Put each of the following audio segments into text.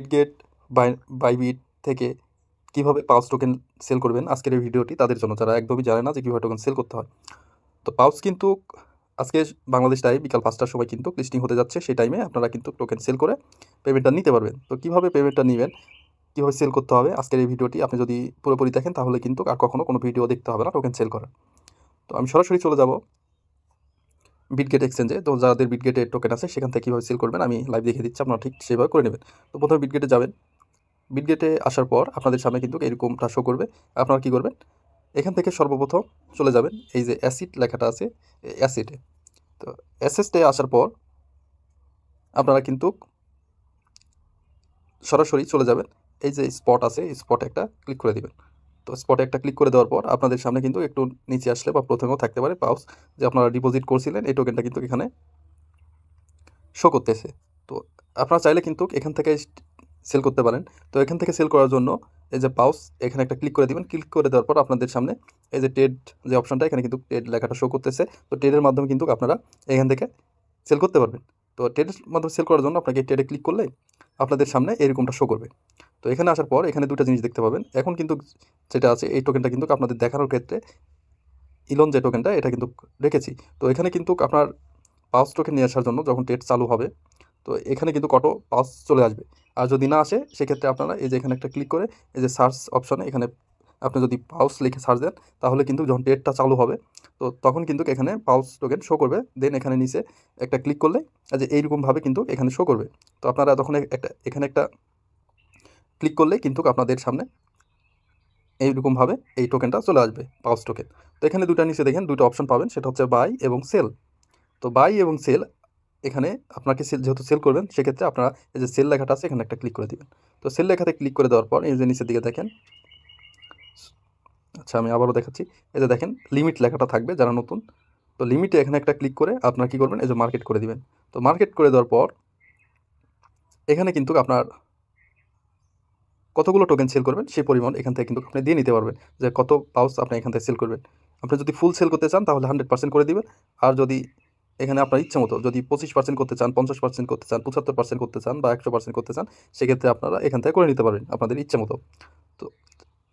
Bitget by Bybit থেকে কীভাবে পাউস token sell করবেন আজকের এই ভিডিওটি তাদের জন্য যারা একদমই জানে না যে কীভাবে টোকেন সেল করতে হয়। তো পাউস কিন্তু আজকে বাংলাদেশ টাইম বিকাল পাঁচটার সময় কিন্তু লিস্টিং হতে যাচ্ছে, সেই টাইমে আপনারা কিন্তু টোকেন সেল করে পেমেন্টটা নিতে পারবেন। তো কীভাবে পেমেন্টটা নেবেন, কীভাবে সেল করতে হবে, আজকের এই ভিডিওটি আপনি যদি পুরোপুরি দেখেন, তাহলে কিন্তু আর কখনো কোনো ভিডিও দেখতে হবে না টোকেন সেল করার। তো আমি সরাসরি চলে যাব। বিটগেট এক্সচেঞ্জে তো যাদের বিটগেটের টোকেন আছে, সেখান থেকে কীভাবে সেল করবেন, আমি লাইভ দেখিয়ে দিচ্ছি, আপনারা ঠিক সেভাবে করে নেবেন। তো প্রথমে বিটগেটে যাবেন। বিটগেটে আসার পর আপনাদের সামনে কিন্তু এরকমটা শো করবে। আপনারা কী করবেন? এখান থেকে সর্বপ্রথম চলে যাবেন, এই যে অ্যাসিড লেখাটা আছে অ্যাসিডে তো অ্যাসেসটে আসার পর আপনারা কিন্তু সরাসরি চলে যাবেন। এই যে স্পট আছে স্পটে একটা ক্লিক করে দিবেন। তো স্পটে একটা ক্লিক করে দেওয়ার পর আপনাদের সামনে কিন্তু একটু নিচে আসলে বা প্রথমেও থাকতে পারে পাউস যে আপনারা ডিপোজিট করছিলেন, এই টোকেনটা কিন্তু এখানে শো করতেছে। তো আপনারা চাইলে কিন্তু এখান থেকে সেল করতে পারেন। তো এখান থেকে সেল করার জন্য এই যে পাউস এখানে একটা ক্লিক করে দিবেন। ক্লিক করে দেওয়ার পর আপনাদের সামনে এই যে টেড যে অপশনটা এখানে কিন্তু টেড লেখাটা শো করতেছে। তো টেডের মাধ্যমে কিন্তু আপনারা এখান থেকে সেল করতে পারবেন। তো টেডের মাধ্যমে সেল করার জন্য আপনাকে টেডে ক্লিক করলে আপনাদের সামনে এরকমটা শো করবে। তো এখানে আসার পর এখানে দুটো জিনিস দেখতে পাবেন। এখন কিন্তু যেটা আছে, এই টোকেনটা কিন্তু আপনাদের দেখানোর ক্ষেত্রে ইলন যে টোকেনটা এটা কিন্তু রেখেছি। তো এখানে কিন্তু আপনার পাউস টোকেন নিয়ে আসার জন্য যখন টেট চালু হবে, তো এখানে কিন্তু কত পাউস চলে আসবে। আর যদি না আসে, সেক্ষেত্রে আপনারা এই যে এখানে একটা ক্লিক করে, এই যে সার্চ অপশনে এখানে আপনি যদি পাউস লিখে সার্চ দেন, তাহলে কিন্তু যখন ডেটটা চালু হবে, তো তখন কিন্তু এখানে পাউস টোকেন শো করবে। দেন এখানে নিচে একটা ক্লিক করলে যে এইরকমভাবে কিন্তু এখানে শো করবে। তো আপনারা তখন একটা, এখানে একটা ক্লিক করলে কিন্তু আপনাদের সামনে এইরকমভাবে এই টোকেনটা চলে আসবে পাউস টোকেন তো এখানে দুটো নিচে দেখেন দুটো অপশন পাবেন, সেটা হচ্ছে বাই এবং সেল তো বাই এবং সেল এখানে আপনাকে সেল যেহেতু সেল করবেন, সেক্ষেত্রে আপনারা এই যে সেল লেখাটা আছে, এখানে একটা ক্লিক করে দিবেন। তো সেল লেখাতে ক্লিক করে দেওয়ার পর, এই যে নিচের দিকে দেখেন আচ্ছা আমি আবারও দেখাচ্ছি। এই যে দেখেন লিমিট লেখাটা থাকবে যারা নতুন। তো লিমিটে এখানে একটা ক্লিক করে আপনারা কী করবেন? এই যে মার্কেট করে দিবেন। তো মার্কেট করে দেওয়ার পর এখানে কিন্তু আপনার কতগুলো টোকেন সেল করবেন? সেই পরিমাণ এখান থেকে কিন্তু আপনি দিয়ে নিতে পারবেন যে কত পাউস আপনি এখান থেকে সেল করবেন। আপনি যদি ফুল সেল করতে চান তাহলে হান্ড্রেড পার্সেন্ট করে দিবেন। আর যদি এখানে আপনার ইচ্ছে মতো যদি পঁচিশ পার্সেন্ট করতে চান, পঞ্চাশ পার্সেন্ট করতে চান, পঁচাত্তর পার্সেন্ট করতে চান বা একশো পার্সেন্ট করতে চান, সেক্ষেত্রে আপনারা এখান থেকে করে নিতে পারবেন আপনাদের ইচ্ছে মতো। তো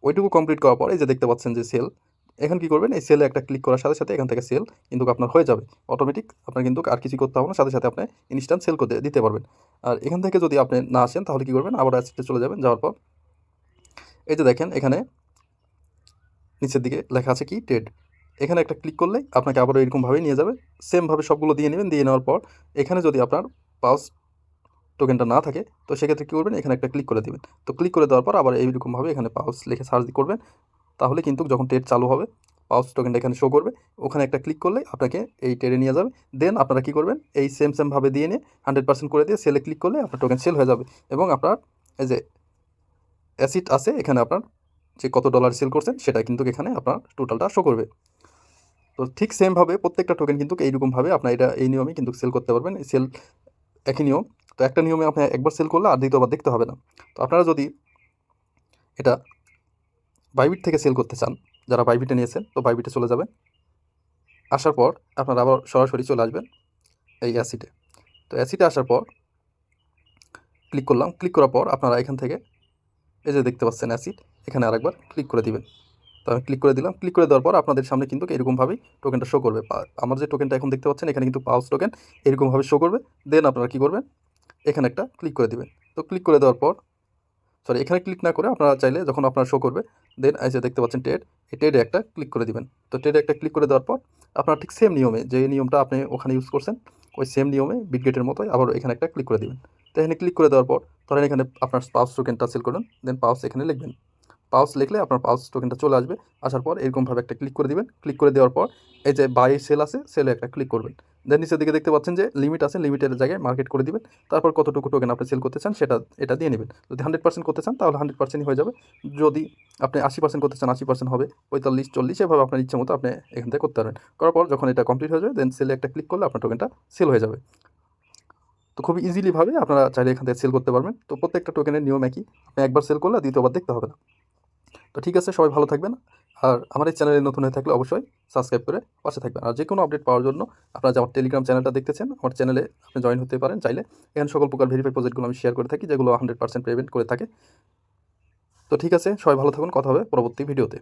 ওইটুকু কমপ্লিট করার পর যে দেখতে পাচ্ছেন যে সেল এখন কী করবেন? এই সেলে একটা ক্লিক করার সাথে সাথে এখান থেকে সেল কিন্তু আপনার হয়ে যাবে। অটোমেটিক আপনার কিন্তু আর কিছু করতে হবে না, সাথে সাথে আপনি ইনস্ট্যান্ট সেল করে দিতে পারবেন। আর এখান থেকে যদি আপনি না আসেন, তাহলে কী করবেন? আবার অ্যাসিডে চলে যাবেন, যাওয়ার পর এই যে দেখেন এখানে নিচের দিকে লেখা আছে কি? ট্রেড এখানে একটা ক্লিক করলে আপনাকে আবারও এরকমভাবেই নিয়ে যাবে। সেমভাবে সবগুলো দিয়ে নেবেন, দিয়ে নেওয়ার পর এখানে যদি আপনার পাউস টোকেনটা না থাকে, তো সেক্ষেত্রে কী করবেন? এখানে একটা ক্লিক করে দেবেন। তো ক্লিক করে দেওয়ার পর আবার এইরকমভাবে এখানে পাউস লিখে সার্চ করবেন। তাহলে কিন্তু যখন ট্রেড চালু হবে, পাউস টোকেনটা এখানে শো করবে। ওখানে একটা ক্লিক করলে আপনাকে এই ট্রেডে নিয়ে যাবে। দেন আপনারা কী করবেন? এই সেম সেমভাবে দিয়ে নিয়ে হান্ড্রেড পার্সেন্ট করে দিয়ে সেলে ক্লিক করলে আপনার টোকেন সেল হয়ে যাবে। এবং আপনার এই যে অ্যাসিড আছে, এখানে আপনার যে কত ডলার সেল করছেন, সেটা কিন্তু এখানে আপনার টোটালটা শো করবে। তো ঠিক সেমভাবে প্রত্যেকটা টোকেন কিন্তু এইরকমভাবে আপনার এটা, এই নিয়মে কিন্তু সেল করতে পারবেন। সেল একই নিয়ম। তো একটা নিয়মে আপনি একবার সেল করলে আর দ্বিতীয়বার দেখতে হবে না। তো আপনারা যদি এটা বাইবিট থেকে সেল করতে চান, যারা বাইবিটে নিয়েছেন, তো বাইবিটে চলে যাবেন। আসার পর আপনারা আবার সরাসরি চলে আসবেন এই অ্যাসিডে তো অ্যাসিডে আসার পর ক্লিক করলাম। ক্লিক করার পর আপনারা এখান থেকে এই যে দেখতে পাচ্ছেন অ্যাসিড এখানে আরেকবার ক্লিক করে দিবেন। তো আমি ক্লিক করে দিলাম। ক্লিক করে দেওয়ার পর আপনাদের সামনে কিন্তু এরকমভাবেই টোকেনটা শো করবে। আমার যে টোকেনটা এখন দেখতে পাচ্ছেন, এখানে কিন্তু পাউস টোকেন এরকমভাবে শো করবে। দেন আপনারা কী করবেন? এখানে একটা ক্লিক করে দেবেন। তো ক্লিক করে দেওয়ার পর সরি এখানে ক্লিক না করে আপনারা চাইলে যখন আপনারা শো করবে দেন এই যে দেখতে পাচ্ছেন টেড এই টেডে একটা ক্লিক করে দিবেন। তো টেডে একটা ক্লিক করে দেওয়ার পর, আপনারা ঠিক সেম নিয়মে যে নিয়মটা আপনি ওখানে ইউজ করছেন, ওই সেম নিয়মে বিটগেটের মতোই আবার এখানে একটা ক্লিক করে দিবেন। তো এখানে ক্লিক করে দেওয়ার পর, ধরেন এখানে আপনার পাউস টোকেনটা সেল করুন দেন পাউস এখানে লিখবেন। পাউস লিখলে আপনার পাউস টোকেনটা চলে আসবে। আসার পর এরকমভাবে একটা ক্লিক করে দিবেন। ক্লিক করে দেওয়ার পর এই যে বাই সেল আছে সেলে একটা ক্লিক করবেন। দেন নিচের দিকে দেখতে পাচ্ছেন যে লিমিট আছে লিমিটের জায়গায় মার্কেট করে দিবেন। তারপর কতটুকু টোকেন আপনি সেল করতে চান সেটা, এটা দিয়ে নেবেন। যদি হান্ড্রেড পার্সেন্ট করতে চান তাহলে হান্ড্রেড পার্সেন্টই হয়ে যাবে। যদি আপনি আশি পার্সেন্ট করতে চান, আশি পার্সেন্ট হবে। পঁয়তাল্লিশ চল্লিশ, এভাবে আপনার ইচ্ছে মতো আপনি এখান থেকে করতে পারবেন। করার পর যখন এটা কমপ্লিট হয়ে যাবে দেন সেলে একটা ক্লিক করলে আপনার টোকেনটা সেল হয়ে যাবে। তো খুব ইজিলিভাবে আপনারা চাইলে এখান থেকে সেল করতে পারবেন। তো প্রত্যেকটা টোকেনের নিয়ম একই। আপনি একবার সেল করলে দ্বিতীয়বার দেখতে হবে না। তো ঠিক আছে, সবাই ভালো থাকবেন। আর আমার এই চ্যানেলে নতুন হয়ে থাকলে অবশ্যই সাবস্ক্রাইব করে পাশে থাকবেন। আর যে কোনো আপডেট পাওয়ার জন্য আপনারা যে আমার টেলিগ্রাম চ্যানেলটা দেখতেছেন, আমার চ্যানেলে আপনি জয়েন হতে পারেন চাইলে। এখানে সকল প্রকার ভেরিফাই প্রজেক্টগুলো আমি শেয়ার করে থাকি, যেগুলো হান্ড্রেড পার্সেন্ট পেমেন্ট করে থাকে। তো ঠিক আছে, সবাই ভালো থাকুন, কথা হবে পরবর্তী ভিডিওতে